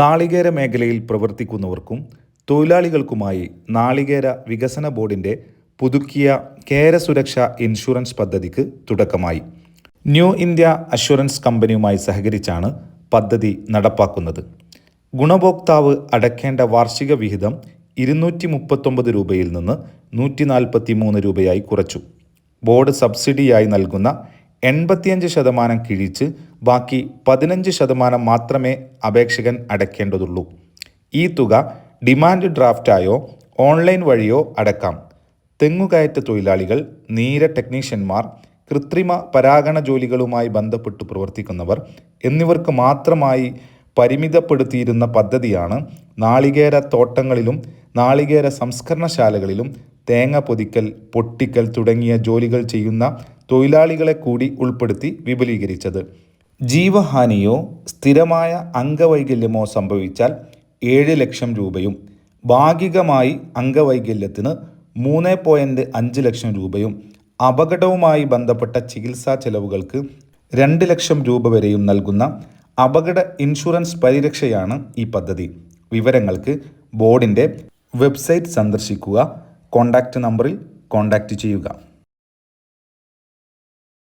നാളികേര മേഖലയിൽ പ്രവർത്തിക്കുന്നവർക്കും തൊഴിലാളികൾക്കുമായി നാളികേര വികസന ബോർഡിന്റെ പുതുക്കിയ കേര സുരക്ഷ ഇൻഷുറൻസ് പദ്ധതിക്ക് തുടക്കമായി. ന്യൂ ഇന്ത്യ അഷുറൻസ് കമ്പനിയുമായി സഹകരിച്ചാണ് പദ്ധതി നടപ്പാക്കുന്നത്. ഗുണഭോക്താവ് അടയ്ക്കേണ്ട വാർഷിക വിഹിതം ഇരുന്നൂറ്റി മുപ്പത്തൊമ്പത് രൂപയിൽ നിന്ന് നൂറ്റി നാൽപ്പത്തി മൂന്ന് രൂപയായി കുറച്ചു. ബോർഡ് സബ്സിഡിയായി നൽകുന്ന എൺപത്തിയഞ്ച് ശതമാനം കിഴിച്ച് ബാക്കി പതിനഞ്ച് ശതമാനം മാത്രമേ അപേക്ഷകൻ അടയ്ക്കേണ്ടതുള്ളൂ. ഈ തുക ഡിമാൻഡ് ഡ്രാഫ്റ്റായോ ഓൺലൈൻ വഴിയോ അടക്കാം. തെങ്ങുകയറ്റ തൊഴിലാളികൾ നീര ടെക്നീഷ്യന്മാർ കൃത്രിമ പരാഗണ ജോലികളുമായി ബന്ധപ്പെട്ട് പ്രവർത്തിക്കുന്നവർ എന്നിവർക്ക് മാത്രമായി പരിമിതപ്പെടുത്തിയിരുന്ന പദ്ധതിയാണ് നാളികേര തോട്ടങ്ങളിലും നാളികേര സംസ്കരണശാലകളിലും തേങ്ങ പൊതിക്കൽ പൊട്ടിക്കൽ തുടങ്ങിയ ജോലികൾ ചെയ്യുന്ന തൊഴിലാളികളെ കൂടി ഉൾപ്പെടുത്തി വിപുലീകരിച്ചത്. ജീവഹാനിയോ സ്ഥിരമായ അംഗവൈകല്യമോ സംഭവിച്ചാൽ ഏഴ് ലക്ഷം രൂപയും ഭാഗികമായി അംഗവൈകല്യത്തിന് മൂന്ന് പോയിന്റ് അഞ്ച് ലക്ഷം രൂപയും അപകടവുമായി ബന്ധപ്പെട്ട ചികിത്സാ ചെലവുകൾക്ക് രണ്ട് ലക്ഷം രൂപ വരെയും നൽകുന്ന അപകട ഇൻഷുറൻസ് പരിരക്ഷയാണ് ഈ പദ്ധതി. വിവരങ്ങൾക്ക് ബോർഡിന്റെ വെബ്സൈറ്റ് സന്ദർശിക്കുക കോൺടാക്റ്റ് നമ്പറിൽ കോൺടാക്റ്റ് ചെയ്യുക.